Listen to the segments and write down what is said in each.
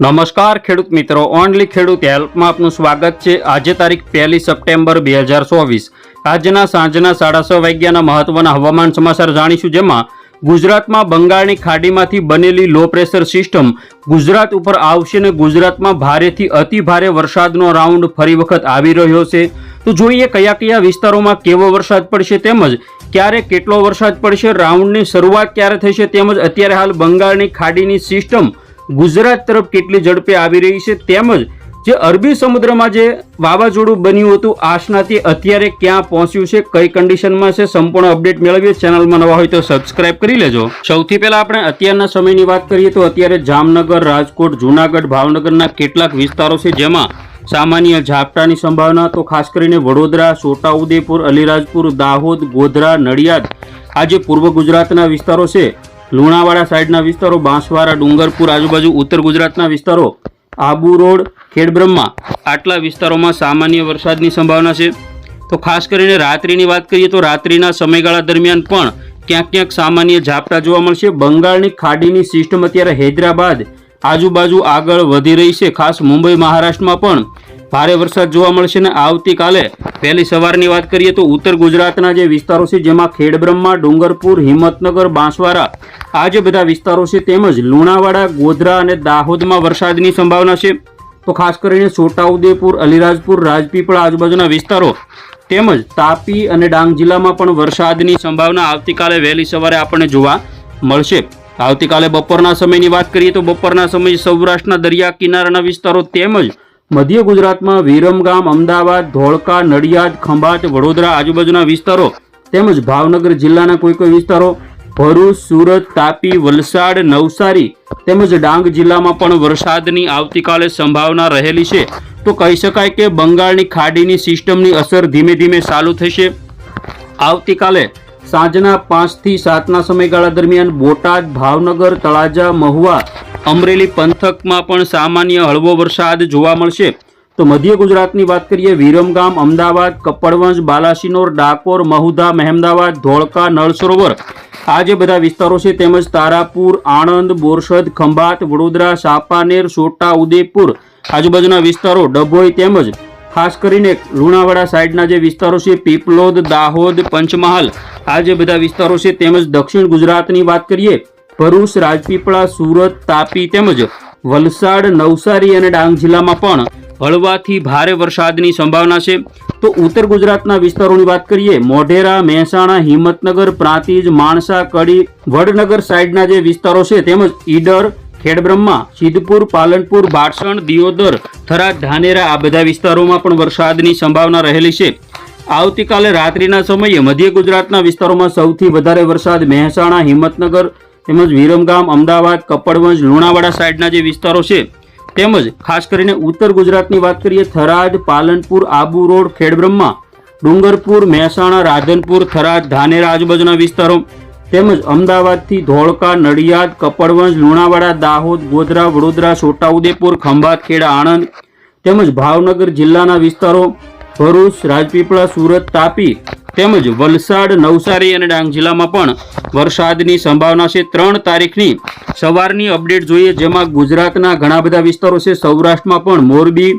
નમસ્કાર ખેડૂત મિત્રો, ઓનલી ખેડૂત હેલ્પમાં આપનું સ્વાગત છે. આજે તારીખ પહેલી સપ્ટેમ્બર બે હજાર ચોવીસ. આજના સાંજના સાડા છ વાગ્યાના મહત્વના હવામાન સમાચાર જાણીશું જેમાં ગુજરાતમાં બંગાળની ખાડીમાંથી બનેલી લો પ્રેશર સિસ્ટમ ગુજરાત ઉપર આવશે ને ગુજરાતમાં ભારેથી અતિ ભારે વરસાદનો રાઉન્ડ ફરી વખત આવી રહ્યો છે. તો જોઈએ કયા કયા વિસ્તારોમાં કેવો વરસાદ પડશે તેમજ ક્યારે કેટલો વરસાદ પડશે, રાઉન્ડની શરૂઆત ક્યારે થશે તેમજ અત્યારે હાલ બંગાળની ખાડીની સિસ્ટમ ગુજરાત તરફ કેટલી ઝડપે આવી રહી છે તેમજ જે અરબી સમુદ્રમાં જે વાવાઝોડું બન્યું હતું, આશનાથી અત્યારે ક્યાં પહોંચ્યું છે, કઈ કન્ડિશનમાં છે, સંપૂર્ણ અપડેટ મેળવીએ. ચેનલમાં નવા હોય તો સબસ્ક્રાઇબ કરી લેજો. સૌથી પહેલા આપણે અત્યારના સમયની વાત કરીએ તો અત્યારે જામનગર, રાજકોટ, જુનાગઢ, ભાવનગરના કેટલાક વિસ્તારો છે જેમાં સામાન્ય ઝાપટાની સંભાવના તો ખાસ કરીને વડોદરા, છોટાઉદેપુર, અલીરાજપુર, દાહોદ, ગોધરા, નડિયાદ, આ જે પૂર્વ ગુજરાતના વિસ્તારો છે લુણાવાડા સાઈડના વિસ્તારો, બાંસવાડા, ડુંગરપુર, આજુબાજુ ઉત્તર ગુજરાતના વિસ્તારો, આબુ રોડ, ખેડબ્રહ્મા, આટલા વિસ્તારોમાં સામાન્ય વરસાદની સંભાવના છે. તો ખાસ કરીને રાત્રિની વાત કરીએ તો રાત્રિના સમયગાળા દરમિયાન પણ ક્યાંક ક્યાંક સામાન્ય ઝાપટા જોવા મળશે. બંગાળની ખાડીની સિસ્ટમ અત્યારે હૈદરાબાદ આજુબાજુ આગળ વધી રહી છે. ખાસ મુંબઈ, મહારાષ્ટ્રમાં પણ ભારે વરસાદ જોવા મળશે ને આવતીકાલે પહેલી સવારની વાત કરીએ તો ઉત્તર ગુજરાતના જે વિસ્તારો છે, જેમાં ખેડબ્રહ્મા, ડુંગરપુર, હિંમતનગર, બાંસવાડા આ બધા વિસ્તારો છે તેમજ લુણાવાડા, ગોધરા અને દાહોદમાં વરસાદની સંભાવના છે. તો ખાસ કરીને છોટાઉદેપુર, અલીરાજપુર, રાજપીપળા આજુબાજુના વિસ્તારો તેમજ તાપી અને ડાંગ જિલ્લામાં પણ વરસાદની સંભાવના આવતીકાલે વહેલી સવારે આપણને જોવા મળશે. આવતીકાલે બપોરના સમયની વાત કરીએ તો બપોરના સમયે સૌરાષ્ટ્રના દરિયા કિનારાના વિસ્તારો તેમજ મધ્ય ગુજરાતમાં વિરમગામ, અમદાવાદ, ધોળકા, નડિયાદ, ખંભાત, વડોદરા આજુબાજુના વિસ્તારો તેમજ ભાવનગર જિલ્લાના કોઈ કોઈ વિસ્તારો ભરૂચ, સુરત, તાપી, વલસાડ, નવસારી તેમજ ડાંગ જિલ્લામાં પણ વરસાદની આવતીકાલે સંભાવના રહેલી છે. તો કહી શકાય કે બંગાળની ખાડીની સિસ્ટમની અસર ધીમે ધીમે ચાલુ થશે. આવતીકાલે સાંજના પાંચથી સાતના સમયગાળા દરમિયાન બોટાદ, ભાવનગર, તળાજા, મહુવા, અમરેલી પંથકમાં પણ સામાન્ય હળવો વરસાદ જોવા મળશે. તો મધ્ય ગુજરાતની વાત કરીએ, વિરમગામ, અમદાવાદ, કપડવંજ, બાલાસિનોર, ડાકોર, મહુધા, મહેમદાવાદ, ધોળકા નળ સરોવર આ જે બધા વિસ્તારો છે, તેમજ તારાપુર, આણંદ, બોરસદ, ખંભાત, વડોદરા, સાપાનેર, સોટા ઉદેપુર આજુબાજુના વિસ્તારો, ડભોઈ તેમજ ખાસ કરીને લુણાવાડા સાઈડના જે વિસ્તારો છે, પીપલોદ, દાહોદ, પંચમહાલ, આ જે બધા વિસ્તારો છે, તેમજ દક્ષિણ ગુજરાતની વાત કરીએ, ભરૂચ, રાજપીપળા, સુરત, તાપી તેમજ વલસાડ, નવસારી અને ડાંગ જિલ્લામાં પણ હળવાથી ભારે વરસાદની સંભાવના છે. તો ઉત્તર ગુજરાતના વિસ્તારોની વાત કરીએ, મોઢેરા, મહેસાણા, હિંમતનગર, પ્રાંતિજ, માણસા, કડી, વડનગર સાઈડના જે વિસ્તારો છે તેમજ ઈડર, ખેડબ્રહ્મા, સિદ્ધપુર, પાલનપુર, બારસણ, દિયોદર, થરાદ, ધાનેરા આ બધા વિસ્તારોમાં પણ વરસાદની સંભાવના રહેલી છે. આવતીકાલે રાત્રિના સમયે મધ્ય ગુજરાતના વિસ્તારોમાં સૌથી વધારે વરસાદ મહેસાણા, હિંમતનગર તેમજ વિરમગામ, અમદાવાદ, કપડવંજ, લુણાવાડા સાઈડના જે વિસ્તારો છે તેમજ ખાસ કરીને ઉત્તર ગુજરાતની વાત કરીએ, થરાદ, પાલનપુર, આબુ રોડ, ખેડબ્રહ્મા, ડુંગરપુર, મહેસાણા, રાધનપુર, થરાદ, ધાનેરા આજુબાજુના વિસ્તારો. તેમજ અમદાવાદથી ધોળકા, નડિયાદ, કપડવંજ, લુણાવાડા, દાહોદ, ગોધરા, વડોદરા, છોટાઉદેપુર ખંભાત ખેડા આણંદ. તેમજ ભાવનગર જિલ્લાના વિસ્તારો, ભરૂચ, રાજપીપળા, સુરત, તાપી તેમજ વલસાડ, નવસારી અને ડાંગ જિલ્લામાં પણ વરસાદની સંભાવના છે. ત્રણ તારીખની સવારની અપડેટ જોઈએ, જેમાં ગુજરાતના ઘણા બધા વિસ્તારો છે. સૌરાષ્ટ્રમાં પણ મોરબી,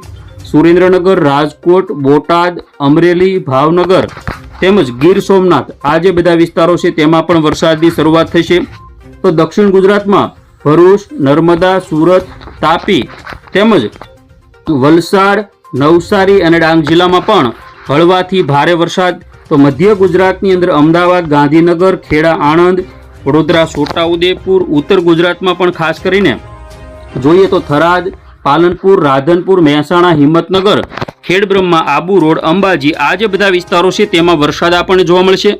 સુરેન્દ્રનગર, રાજકોટ, બોટાદ, અમરેલી, ભાવનગર તેમજ ગીર સોમનાથ આ જે બધા વિસ્તારો છે, તેમાં પણ વરસાદની શરૂઆત થશે તો દક્ષિણ ગુજરાતમાં ભરૂચ, નર્મદા, સુરત, તાપી તેમજ વલસાડ, નવસારી અને ડાંગ જિલ્લામાં પણ હળવાથી ભારે વરસાદ તો મધ્ય ગુજરાતની અંદર અમદાવાદ, ગાંધીનગર, ખેડા, આણંદ, વડોદરા છોટાઉદેપુર ઉત્તર ગુજરાતમાં પણ ખાસ કરીને જોઈએ તો થરાદ, પાલનપુર, રાધનપુર, મહેસાણા, હિંમતનગર, ખેડબ્રહ્મા, આબુ રોડ, અંબાજી આ જે બધા વિસ્તારો છે તેમાં વરસાદ આપણને જોવા મળશે.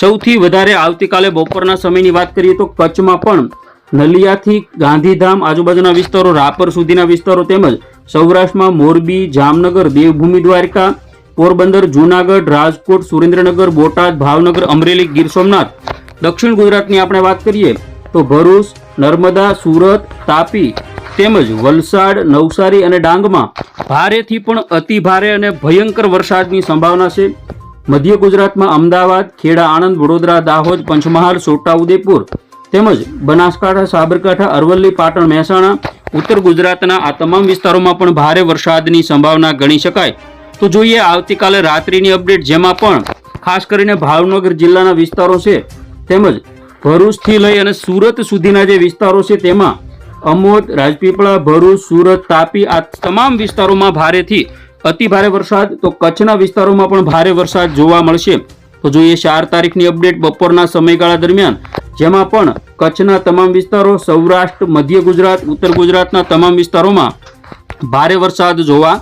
સૌથી વધારે આવતીકાલે બપોરના સમયની વાત કરીએ તો કચ્છમાં પણ નલિયાથી ગાંધીધામ આજુબાજુના વિસ્તારો, રાપર સુધીના વિસ્તારો તેમજ સૌરાષ્ટ્રમાં મોરબી, જામનગર, દેવભૂમિ દ્વારકા પોરબંદર, જૂનાગઢ, રાજકોટ, સુરેન્દ્રનગર, બોટાદ, ભાવનગર, અમરેલી, ગીર સોમનાથ. દક્ષિણ ગુજરાતની આપણે વાત કરીએ તો ભરૂચ, નર્મદા, સુરત, તાપી તેમજ વલસાડ, નવસારી અને ડાંગમાં ભારેથી પણ અતિ ભારે અને ભયંકર વરસાદની સંભાવના છે. મધ્ય ગુજરાતમાં અમદાવાદ, ખેડા, આણંદ, વડોદરા, દાહોદ, પંચમહાલ છોટાઉદેપુર તેમજ બનાસકાંઠા, સાબરકાંઠા, અરવલ્લી, પાટણ, મહેસાણા, ઉત્તર ગુજરાતના આ તમામ વિસ્તારોમાં પણ ભારે વરસાદની સંભાવના ગણી શકાય. તો જોઈએ આવતીકાલે રાત્રિની અપડેટ, જેમાં પણ ખાસ કરીને ભાવનગર જિલ્લાના વિસ્તારો છે, તેમજ ભરૂચથી લઈ અને સુરત સુધીના જે વિસ્તારો છે, તેમાં અમોદ, રાજપીપળા, ભરૂચ, સુરત, તાપી આ તમામ વિસ્તારોમાં ભારેથી અતિ ભારે વરસાદ, તો કચ્છના વિસ્તારોમાં પણ ભારે વરસાદ જોવા મળશે. તો જોઈએ ચાર તારીખની અપડેટ બપોરના સમયગાળા દરમિયાન, જેમાં પણ કચ્છના તમામ વિસ્તારો, સૌરાષ્ટ્ર, મધ્ય ગુજરાત, ઉત્તર ગુજરાતના તમામ વિસ્તારોમાં ભારે વરસાદ જોવા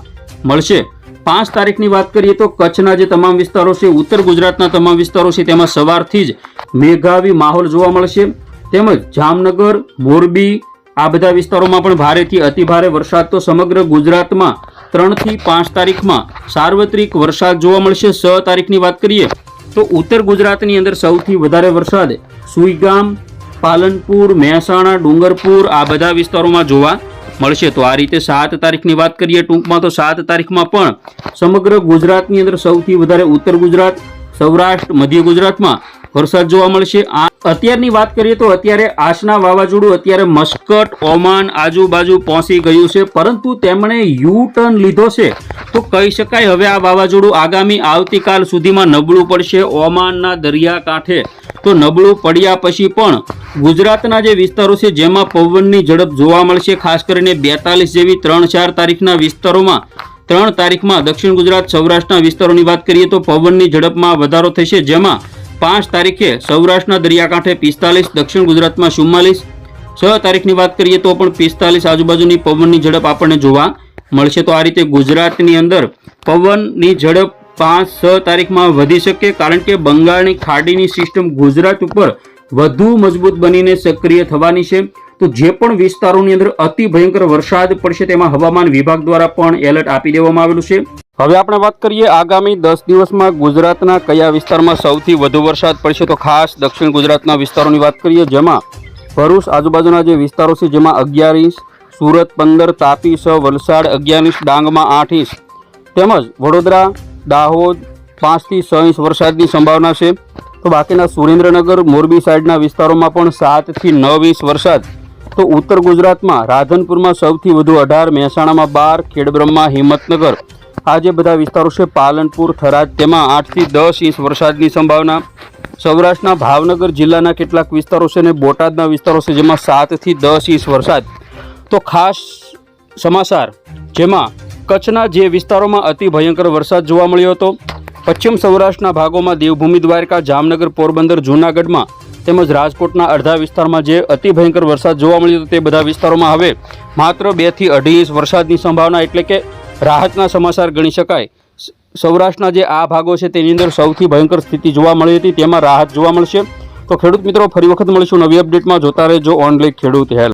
મળશે. પાંચ તારીખની વાત કરીએ તો કચ્છના જે તમામ વિસ્તારો છે, ઉત્તર ગુજરાતના તમામ વિસ્તારો છે, તેમાં સવારથી જ મેઘાવી માહોલ જોવા મળશે. તેમજ જામનગર, મોરબી આ બધા વિસ્તારોમાં પણ ભારેથી અતિભારે વરસાદ. તો સમગ્ર ગુજરાતમાં ત્રણથી પાંચ તારીખમાં સાર્વત્રિક વરસાદ જોવા મળશે. છ તારીખની વાત કરીએ તો ઉત્તર ગુજરાતની અંદર સૌથી વધારે વરસાદ સુઈગામ, પાલનપુર, મહેસાણા, ડુંગરપુર આ બધા વિસ્તારોમાં જોવા મળશે. તો આ રીતે સાત તારીખની વાત કરીએ ટૂંકમાં તો સાત તારીખમાં પણ સમગ્ર ગુજરાતની અંદર સૌથી વધારે ઉત્તર ગુજરાત, સૌરાષ્ટ્ર, મધ્ય ગુજરાતમાં વરસાદ જોવા મળશે. આ અત્યારની વાત કરીએ તો અત્યારે આસના વાવાઝોડું અત્યારે મસ્કટ, ઓમાન આજુબાજુ પહોંચી ગયું છે. પરંતુ તેમણે યુ ટર્ન લીધો છે. તો કહી શકાય હવે આ વાવાઝોડું આગામી આવતીકાલ સુધીમાં નબળું પડશે. ઓમાનના દરિયાકાંઠે તો નબળું પડ્યા પછી પણ ગુજરાતના જે વિસ્તારો છે, જેમાં પવનની ઝડપ જોવા મળશે, ખાસ કરીને બેતાલીસ જેવી ત્રણ ચાર તારીખના વિસ્તારોમાં, ત્રણ તારીખમાં દક્ષિણ ગુજરાત, સૌરાષ્ટ્રના વિસ્તારોની વાત કરીએ તો પવનની ઝડપમાં વધારો થશે, જેમાં પાંચ તારીખે સૌરાષ્ટ્રના દરિયાકાંઠે પિસ્તાલીસ, દક્ષિણ ગુજરાતમાં ચુમ્માલીસ, છ તારીખની વાત કરીએ તો પણ પિસ્તાલીસ આજુબાજુની પવનની ઝડપ આપણને જોવા મળશે. તો આ રીતે ગુજરાતની અંદર પવનની ઝડપ પાંચ, છ તારીખમાં વધી શકે કારણ કે બંગાળની ખાડીની સિસ્ટમ ગુજરાત ઉપર વધુ મજબૂત બનીને સક્રિય થવાની છે. તો જે પણ વિસ્તારોની અંદર અતિ ભયંકર વરસાદ પડશે તેમાં હવામાન વિભાગ દ્વારા પણ એલર્ટ આપી દેવામાં આવેલું છે. હવે આપણે વાત કરીએ આગામી દસ દિવસમાં ગુજરાતના કયા વિસ્તારમાં સૌથી વધુ વરસાદ પડશે તો ખાસ દક્ષિણ ગુજરાતના વિસ્તારોની વાત કરીએ જેમાં ભરૂચ આજુબાજુના જે વિસ્તારો છે જેમાં અગિયાર ઇંચ સુરત પંદર, તાપી છ, વલસાડ અગિયાર ઇંચ ડાંગમાં આઠ ઇંચ તેમજ વડોદરા દાહોદ પાંચથી છ ઇંચ વરસાદની સંભાવના છે. તો બાકીના સુરેન્દ્રનગર, મોરબી સાઈડના વિસ્તારોમાં પણ સાતથી નવ ઇંચ વરસાદ. તો ઉત્તર ગુજરાતમાં રાધનપુરમાં સૌથી વધુ અઢાર, મહેસાણામાં બાર, ખેડબ્રહ્મા, હિંમતનગર. આ જે બધા વિસ્તારો છે, પાલનપુર, થરાદ, તેમાં આઠથી દસ ઇંચ વરસાદની સંભાવના. સૌરાષ્ટ્રના ભાવનગર જિલ્લાના કેટલાક વિસ્તારો છે અને બોટાદના વિસ્તારો છે, જેમાં સાતથી દસ ઇંચ વરસાદ. તો ખાસ સમાચાર, જેમાં કચ્છના જે વિસ્તારોમાં અતિ ભયંકર વરસાદ જોવા મળ્યો હતો, પશ્ચિમ સૌરાષ્ટ્રના ભાગોમાં દેવભૂમિ દ્વારકા, જામનગર, પોરબંદર, જૂનાગઢમાં તેમજ રાજકોટના અડધા વિસ્તારમાં જે અતિ ભયંકર વરસાદ જોવા મળ્યો હતો તે બધા વિસ્તારોમાં હવે માત્ર બેથી અઢી ઇંચ વરસાદની સંભાવના એટલે કે રાહતના સમાચાર ગણી શકાય. સૌરાષ્ટ્રના જે આ ભાગો છે તેની અંદર સૌથી ભયંકર સ્થિતિ જોવા મળી હતી, તેમાં રાહત જોવા મળશે. તો ખેડૂત મિત્રો, ફરી વખત મળીશું નવી અપડેટમાં. જોતા રહેજો ઓનલાઈન ખેડૂત હેલ્પ